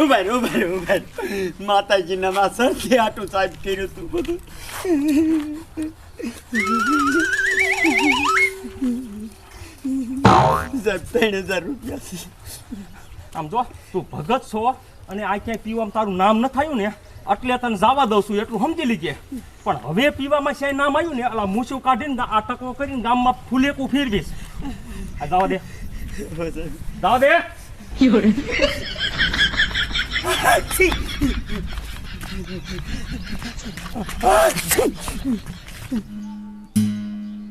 ઊભા રહો, ઊભા રહો, ઊભા રહો. માતાજીના માં આટું સાહેબ કર્યું તું બધું. સાહેબ ત્રણ હજાર રૂપિયા છે. આમ જો તું ભગત છો અને આ ક્યાંય પીવામાં તારું નામ ન થયું ને એટલે તને જવા દઉં છું એટલું સમજી લીજે. પણ હવે પીવામાં ક્યાંય નામ આવ્યું ને આ મૂછું કાઢીને આ ટકો કરીને ગામમાં ફૂલેકું ફેરવીશ. આ જવા દે. જવા દે.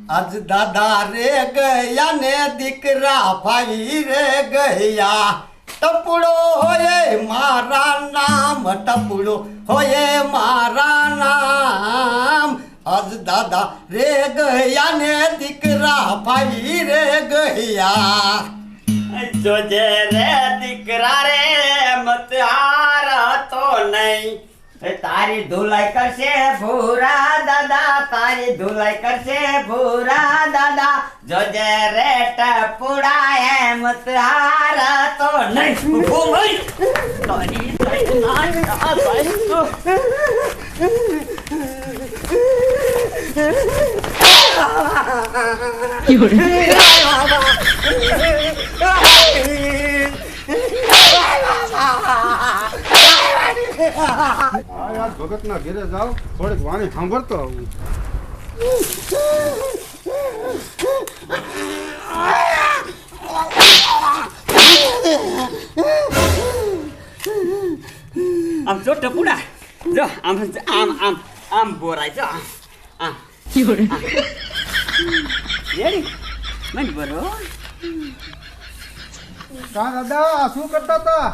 આજ દાદા રે ગયા ને દીકરા ભાઈ રે ગયા. ટપુડો હોય મારા નામ, ટપુડો હોય મારા નામ. આજ દાદા રે ગયા ને દીકરા ભાઈ રે ગયા. જોજે રે દીકરા રે મત હાર તો નહીં તારી ધુલાઈ કરશે ભૂરા દાદા તારી ધુલાઈ કરશે ભૂરા દાદા જોજે રે ટપુડા એમ હાર તો નહીં ભૂમઈ તારી આ યાર ભગતના ઘેરે જાવ થોડીક વાણી સાંભળતો આવું. આમ જો ટપુડા જો આમ આમ આમ આમ બોરાય જો આમ આમ. રેડી? મને બરો કા દાદા શું કરતા હતા?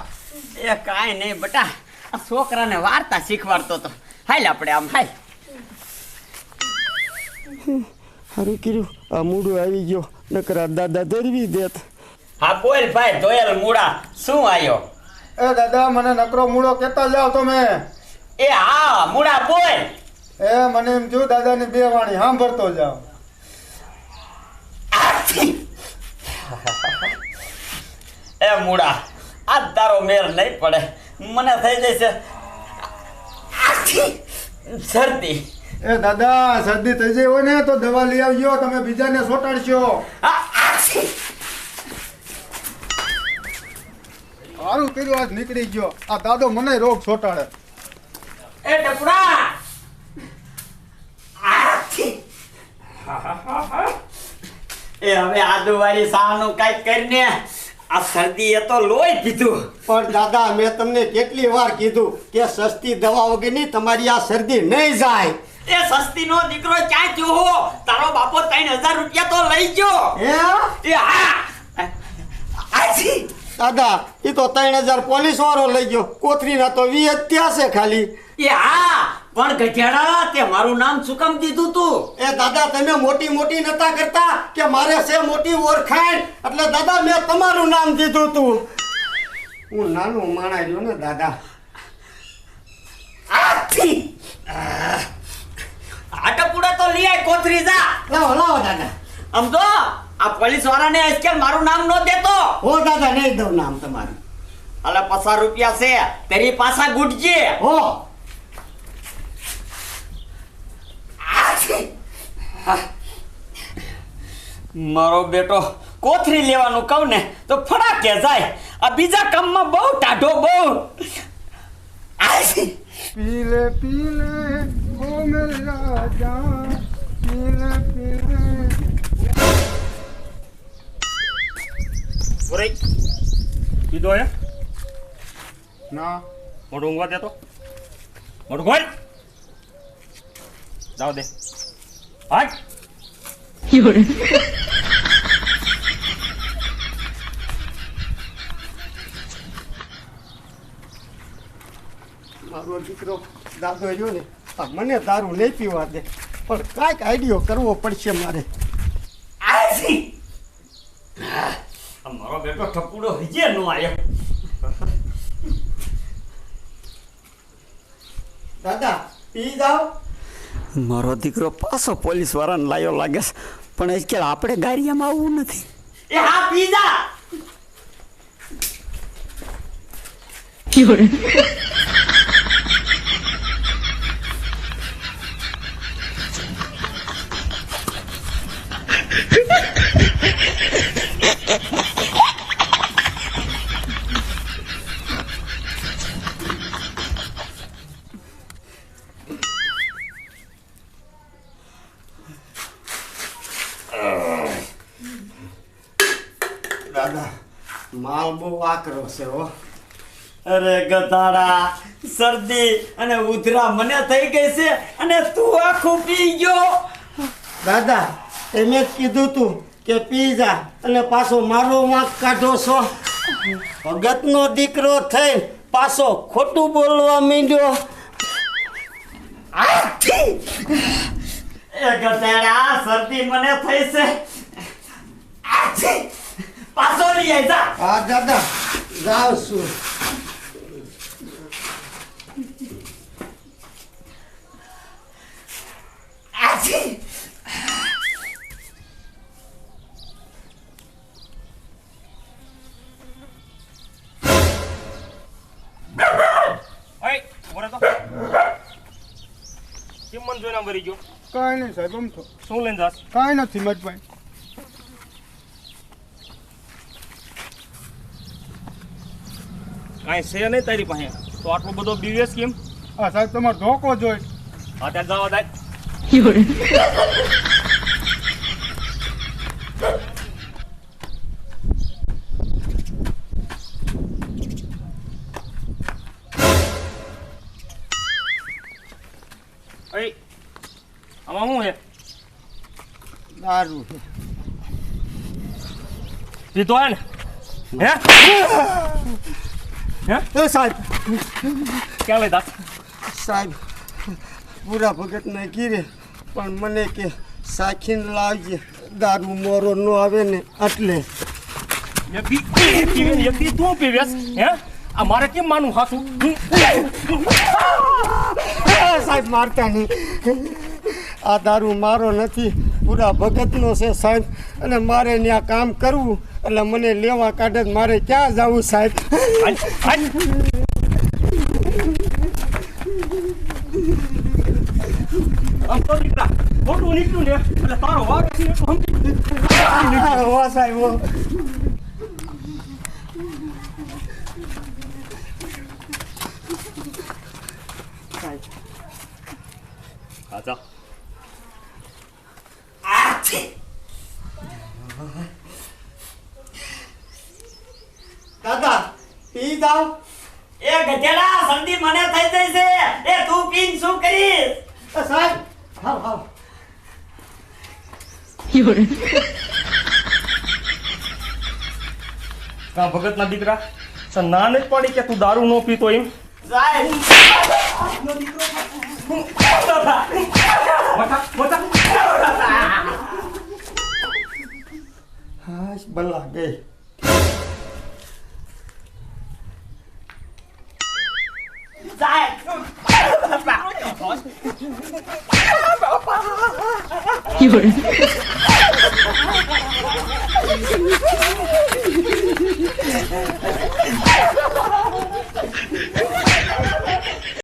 એ કાંઈ નહીં બટા આ છોકરાને વાર્તા શીખવાડતો તો. હાલ આપણે આમ હાલ. હારું કર્યું. આ મૂડું આવી ગયો. નકરા દાદા ધરવી દેત. હા બોલ ભાઈ દોયલ મૂડા શું આવ્યો એ દાદા મને નકરો મૂળો કેતા જાવ તમે. એ હા મૂડા બોલ. એ મને એમ થયું દાદાની બે વાણી સાંભળતો જાવ એ મૂડા આ તારો મેર નહીં પડે. મને થઈ જશે શરદી એ દાદા શરદી થઈ જઈ હોય ને તો દવા લઈ આવજો તમે બીજાને સોટાડશો. સારું કર્યું આજ નીકળી ગયો. આ દાદો મને રોગ સોટાડે. એ ટપડા! એ હવે આદુવાળી સાનું કંઈક કરીને આ શરદી એ તો લોહી પીધું પણ દાદા મેં તમને કેટલી વાર કીધું કે સસ્તી દવા વગરની તમારી આ શરદી નહીં જાય એ સસ્તી નો દીકરો ક્યાં જોવો તારો બાપો ત્રણ હજાર રૂપિયા તો લઈ ગયો હે એ હા આજી દાદા એ તો ત્રણ હજાર પોલીસ વાળો લઈ ગયો. કોથરીના તો વી ત્યાં છે ખાલી. એ હા પણ ગધેડા તે મારું નામ શું કામ દીધું તું? એ દાદા તમે મોટી મોટી નતા કરતા કે મારે છે મોટી ઓળખાણ? એટલે દાદા મેં તમારું નામ દીધું તું. હું નાનું માણા રહ્યો ને દાદા. આથી! આટપુડા તો લઈ આય કોથરી જા. લાવો લાવો દાદા. તો આ પોલીસ વાળાને આજકાલ મારું નામ નો દેતો? હો દાદા નહીં દઉં નામ તમારું. અલા પચાસ રૂપિયા છે તેરી પાછા ગુટજે. હો. મારો બેટો કોથરી લેવાનું કહું ને તો ફડાકે જાય. આ બીજા કામમાં બહુ ટાઢો બહુ. પીલે પીલે ઓ મેરે રાજા પીલે પીલે. ઓરે કીધો હે? ના. મોઢું ઊંઘવા દેતો મોઢું ખોલ. જાવ દે. હાટ મારો દીકરો દાદો રહ્યો ને મને દારૂ નહીં પીવા દે. પણ કાંઈક આઈડિયો કરવો પડશે મારે આછી. આ મારો બેટો ઠપુડો હજે નો આવ્યો દાદા પી જાઓ. મારો દીકરો પાછો પોલીસ વાળાને લાયો લાગે છે પણ આજકાલ આપણે ગાડીયામાં આવવું નથી. એ હા પીઝા દાદા માલ બહુ આકરો છે હો. અરે ગધાડા શરદી અને ઉધરા મને થઈ ગઈ છે અને તું આખું પી ગયો. દાદા જ કીધું તું કે પી જા અને પાછો મારો વાંક કાઢો છો. ભગતનો દીકરો થઈ પાછો ખોટું બોલવા માંડ્યો. એ ગધાડા શરદી મને થઈ છે! પાછો લઈ આય જા. હા દાદા જાઉં છું. ગયો? કાંઈ નહીં સાહેબ આમ શું લઈને જાસ કાંઈ નથી મજભાઈ કાંઈ છે નહીં તારી પાસે. તો આટલો બધો બીવેસ કેમ? હા સાહેબ તમારો ધોકો જોઈ અત્યારે ત્યાં જવા દાય આમાં શું છે? દારૂ પીતો હે ને? હે? હે એ સાહેબ ક્યાં લઈ સાહેબ પૂરા ભગતને કીરે પણ મને કે સાખીને લાવજે દારૂ મોરો ન આવે ને એટલે એક દી પીવે ને એક દી તું પીવેસ હે આ મારે કેમ માનું હાસું સાહેબ મારતા નહીં આ દારૂ મારો નથી પૂરા ભગતનો છે સાહેબ. અને મારે ત્યાં કામ કરવું. એટલે મને લેવા કાઢે મારે ક્યાં જવું સાહેબ? ખોટું નીકળ્યું. ને. એટલે તારો હો સાહેબ હો આજા આછી! દાદા પી જાવ એ ગધેડા સંધી મને થઈ જઈ છે. એ તું પીન શું કરીશ? સાહેબ હા હા કા ભગતના દીકરા સર ના જ પાડી કે તું દારૂ નો પીતો એમ? સાહેબ. બલા ગઈ he learned. I'm.